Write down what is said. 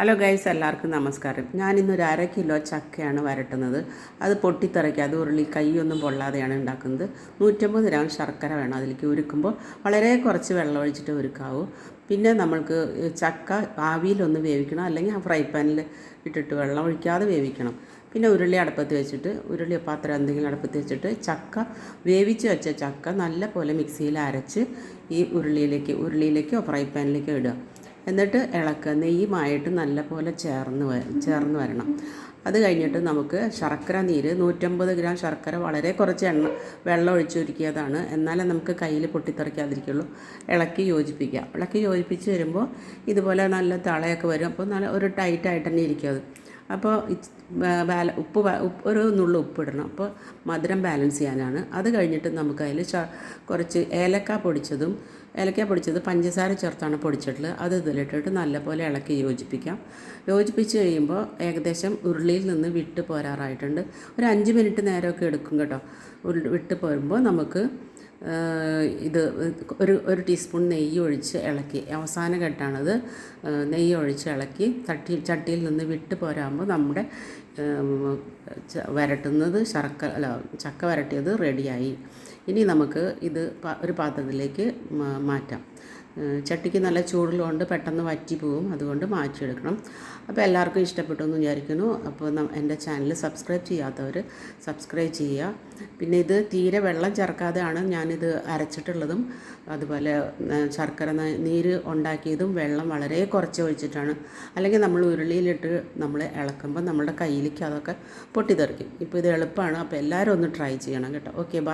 Hello guys എല്ലാവർക്കും നമസ്കാരം. ഞാനിന്നൊരു അര കിലോ ചക്കയാണ് വരട്ടുന്നത്. അത് പൊട്ടിത്തെറിക്കുക അത് ഉരുളി കൈയൊന്നും പൊള്ളാതെയാണ് ഉണ്ടാക്കുന്നത്. നൂറ്റമ്പത് ഗ്രാം ശർക്കര വേണം അതിലേക്ക് ഉരുക്കുമ്പോൾ. വളരെ കുറച്ച് വെള്ളം ഒഴിച്ചിട്ട് ഉരുക്കാവൂ. പിന്നെ നമ്മൾക്ക് ചക്ക ആവിയിലൊന്ന് വേവിക്കണം അല്ലെങ്കിൽ ആ ഫ്രൈ പാനിൽ ഇട്ടിട്ട് വെള്ളം ഒഴിക്കാതെ വേവിക്കണം. പിന്നെ ഉരുളി അടുപ്പത്ത് വെച്ചിട്ട് ഉരുളി പാത്രം എന്തെങ്കിലും അടുപ്പത്ത് വെച്ചിട്ട് ചക്ക വേവിച്ച് വെച്ച ചക്ക നല്ല പോലെ മിക്സിയിൽ അരച്ച് ഈ ഉരുളിയിലേക്ക് ഉരുളിയിലേക്കോ ഫ്രൈ പാനിലേക്കോ ഇടുക. എന്നിട്ട് ഇളക്കുക നെയ്യുമായിട്ട് നല്ലപോലെ ചേർന്ന് ചേർന്ന് വരണം. അത് കഴിഞ്ഞിട്ട് നമുക്ക് ശർക്കര നീര് നൂറ്റമ്പത് ഗ്രാം ശർക്കര വളരെ കുറച്ച് എണ്ണ വെള്ളം ഒഴിച്ചൊരുക്കിയതാണ്. എന്നാലേ നമുക്ക് കയ്യിൽ പൊട്ടിത്തെറിക്കാതിരിക്കുള്ളൂ. ഇളക്കി യോജിപ്പിക്കുക. ഇളക്കി യോജിപ്പിച്ച് വരുമ്പോൾ ഇതുപോലെ നല്ല തളയൊക്കെ വരും. അപ്പോൾ നല്ല ഒരു ടൈറ്റായിട്ട് തന്നെ ഇരിക്കും അത്. അപ്പോൾ ബാല ഉപ്പ് ഒരു നുള്ളു ഉപ്പ് ഇടണം അപ്പോൾ മധുരം ബാലൻസ് ചെയ്യാനാണ്. അത് കഴിഞ്ഞിട്ട് നമുക്ക് അതിൽ കുറച്ച് ഏലക്ക പൊടിച്ചതും ഏലക്ക പൊടിച്ചത്. പഞ്ചസാര ചേർത്താണ് പൊടിച്ചിട്ടുള്ളത്. അത് ഇതിലിട്ടിട്ട് നല്ലപോലെ ഇളക്കി യോജിപ്പിക്കാം. യോജിപ്പിച്ച് കഴിയുമ്പോൾ ഏകദേശം ഉരുളിയിൽ നിന്ന് വിട്ട് പോരാറായിട്ടുണ്ട്. ഒരു അഞ്ച് മിനിറ്റ് നേരമൊക്കെ എടുക്കും കേട്ടോ. വിട്ട് പോരുമ്പോൾ നമുക്ക് ഇത് ഒരു ഒരു ടീസ്പൂൺ നെയ്യ് ഒഴിച്ച് ഇളക്കി. അവസാന ഘട്ടമാണത്. നെയ്യ് ഒഴിച്ച് ഇളക്കി ചട്ടി ചട്ടിയിൽ നിന്ന് വിട്ട് പോരാകുമ്പോൾ നമ്മുടെ വരട്ടുന്നത് ശർക്കര അല്ല ചക്ക വരട്ടിയത് റെഡിയായി. ഇനി നമുക്ക് ഇത് ഒരു പാത്രത്തിലേക്ക് മാറ്റാം. ചട്ടിക്ക് നല്ല ചൂടുള്ളതുകൊണ്ട് പെട്ടെന്ന് വറ്റി പോവും. അതുകൊണ്ട് മാറ്റിയെടുക്കണം. അപ്പോൾ എല്ലാവർക്കും ഇഷ്ടപ്പെട്ടു എന്ന് വിചാരിക്കുന്നു. അപ്പോൾ എന്റെ ചാനൽ സബ്സ്ക്രൈബ് ചെയ്യാത്തവർ സബ്സ്ക്രൈബ് ചെയ്യുക. പിന്നെ ഇത് തീരെ വെള്ളം ചേർക്കാതെയാണ് ഞാനിത് അരച്ചിട്ടുള്ളതും അതുപോലെ ശർക്കര നീര് ഉണ്ടാക്കിയതും വെള്ളം വളരെ കുറച്ച് ഒഴിച്ചിട്ടാണ്. അല്ലെങ്കിൽ നമ്മൾ ഉരുളിയിലിട്ട് നമ്മൾ ഇളക്കുമ്പോൾ നമ്മുടെ കയ്യിലേക്ക് അതൊക്കെ പൊട്ടിത്തെറിക്കും. ഇപ്പോൾ ഇത് എളുപ്പമാണ്. അപ്പോൾ എല്ലാവരും ഒന്ന് ട്രൈ ചെയ്യണം കേട്ടോ. Okay bye.